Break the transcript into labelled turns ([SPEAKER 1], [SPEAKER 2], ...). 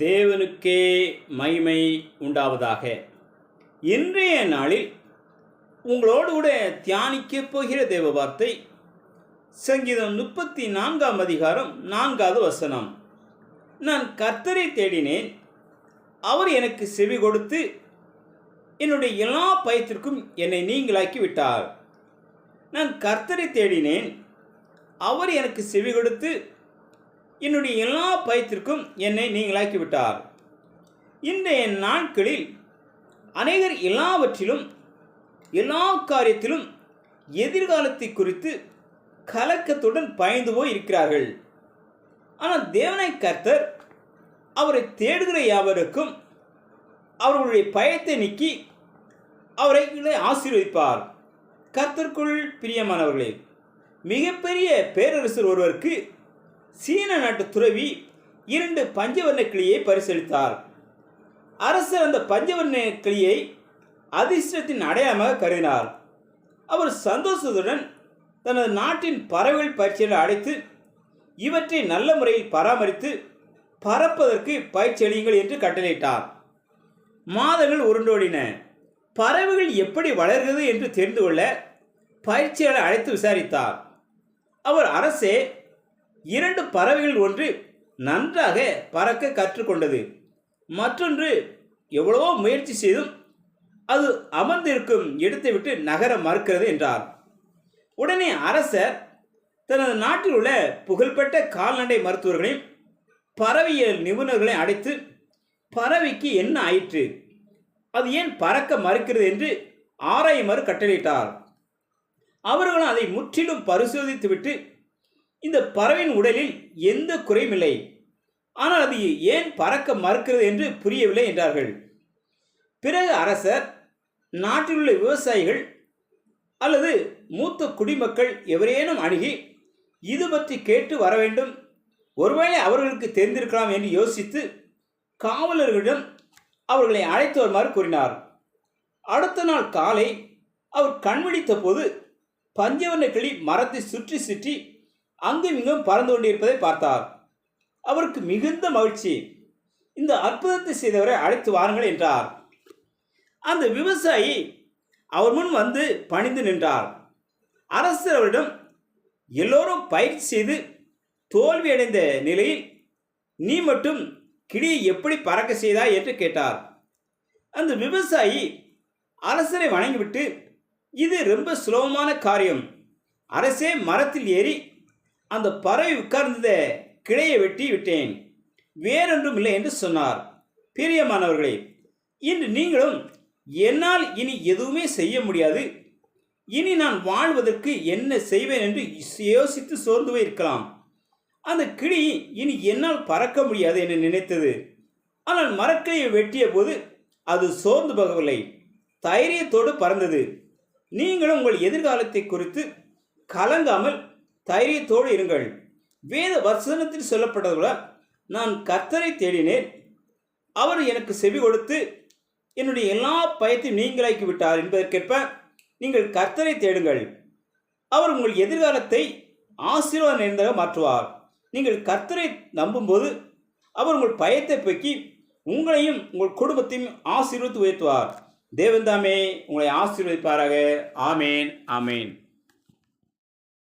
[SPEAKER 1] தேவனுக்கே மகிமை உண்டாவதாக. இன்றைய நாளில் உங்களோடு கூட தியானிக்கப் போகிற தேவ வார்த்தை சங்கீதம் முப்பத்தி நான்காம் அதிகாரம் நான்காவது வசனம். நான் கர்த்தரை தேடினேன் அவர் எனக்கு செவி கொடுத்து என்னுடைய எல்லா பயத்திற்கும் என்னை நீங்களாக்கி விட்டார். நான் கர்த்தரை தேடினேன் அவர் எனக்கு செவி கொடுத்து என்னுடைய எல்லா பயத்திற்கும் என்னை நீங்களாக்கி விட்டார் இன்றைய நாட்களில் அநேகர் எல்லாவற்றிலும் எல்லா காரியத்திலும் எதிர்காலத்தை குறித்து கலக்கத்துடன் பயந்து போய் இருக்கிறார்கள் ஆனால் தேவனை கர்த்தர் அவரை தேடுகிற யாவருக்கும் அவர்களுடைய பயத்தை நீக்கி அவரை ஆசீர்வதிப்பார். கர்த்தருக்குள் பிரியமானவர்களே மிகப்பெரிய பேரரசர் ஒருவருக்கு சீன நாட்டு துறவி இரண்டு பஞ்சவர்ண கிளியை பரிசளித்தார். அரசர் அந்த பஞ்சவர்ண கிளியை அதிர்ஷ்டத்தின் அடையாளமாக கருதினார். அவர் சந்தோஷத்துடன் தனது நாட்டின் பறவைகள் பயிற்சிகளை அழைத்து இவற்றை நல்ல முறையில் பராமரித்து பறப்பதற்கு பயிற்சி அளியுங்கள் என்று கட்டளையிட்டார். மாதங்கள் உருண்டோடின. பறவைகள் எப்படி வளர்கிறது என்று தெரிந்து கொள்ள பயிற்சியாளர் அழைத்து விசாரித்தார். அவர் அரசே இரண்டு பறவைகள் ஒன்று நன்றாக பறக்க கற்றுக்கொண்டது. மற்றொன்று எவ்வளவோ முயற்சி செய்தும் அது அமர்ந்திருக்கும் இடத்தை விட்டு நகர மறுக்கிறது என்றார். உடனே அரசர் தனது நாட்டில் உள்ள புகழ்பெற்ற கால்நடை மருத்துவர்களையும் பறவையியல் நிபுணர்களையும் அடைத்து பறவைக்கு என்ன ஆயிற்று? அது ஏன் பறக்க மறுக்கிறது? என்று ஆராயுமாறு கட்டளையிட்டார். அவர்களும் அதை முற்றிலும் பரிசோதித்துவிட்டு இந்த பறவையின் உடலில் எந்த குறையும் இல்லை. ஆனால் அது ஏன் பறக்க மறுக்கிறது என்று புரியவில்லை என்றார்கள். பிறகு அரசர் நாட்டில் உள்ள விவசாயிகள் அல்லது மூத்த குடிமக்கள் எவரேனும் அணுகி இது பற்றி கேட்டு வர வேண்டும். ஒருவேளை அவர்களுக்கு தெரிந்திருக்கலாம் என்று யோசித்து காவலர்களிடம் அவர்களை அழைத்து வருமாறு கூறினார். அடுத்த நாள் காலை அவர் கண்விழித்த போது பஞ்சவர்ண கிளி மரத்தை சுற்றி சுற்றி அங்கும் இங்கும் பறந்து கொண்டிருப்பதை பார்த்தார். அவருக்கு மிகுந்த மகிழ்ச்சி. இந்த அற்புதத்தை செய்தவரை அழைத்து வாருங்கள் என்றார். அந்த விவசாயி அவர் முன் வந்து பணிந்து நின்றார். அரசர் அவரிடம் எல்லோரும் பயிற்சி செய்து தோல்வியடைந்த நிலையில் நீ மட்டும் கிளியை எப்படி பறக்க செய்தாய்? என்று கேட்டார். அந்த விவசாயி அரசரை வணங்கிவிட்டு இது ரொம்ப சுலபமான காரியம். அரசே மரத்தில் ஏறி அந்த பறவை உட்கார்ந்த கிளையை வெட்டி விட்டேன். வேறொன்றும் இல்லை என்று சொன்னார். பிரியமானவர்களே இன்று நீங்களும் என்னால் இனி எதுவுமே செய்ய முடியாது. இனி நான் வாழ்வதற்கு என்ன செய்வேன் என்று யோசித்து சோர்ந்து போய் இருக்கலாம் அந்த கிளி இனி என்னால் பறக்க முடியாது என்று நினைத்தது. ஆனால் மரக்கிளையை வெட்டிய போது அது சோர்ந்து போகவில்லை. தைரியத்தோடு பறந்தது. நீங்களும் உங்கள் எதிர்காலத்தை குறித்து கலங்காமல் தைரியத்தோடு இருங்கள். வேத வசனத்தில் சொல்லப்பட்டதுல நான் கர்த்தரை தேடினேன். அவர் எனக்கு செவி கொடுத்து என்னுடைய எல்லா பயத்தையும் நீங்களாக்கி விட்டார் என்பதற்கேற்ப நீங்கள் கர்த்தரை தேடுங்கள். அவர் உங்கள் எதிர்காலத்தை ஆசீர்வாதம் நிறைந்ததாக மாற்றுவார். நீங்கள் கர்த்தரை நம்பும்போது அவர் உங்கள் பயத்தை போக்கி உங்களையும் உங்கள் குடும்பத்தையும் ஆசீர்வதித்து உயர்த்துவார். தேவன்தாமே உங்களை ஆசீர்வதிப்பாராக. ஆமேன் ஆமேன்.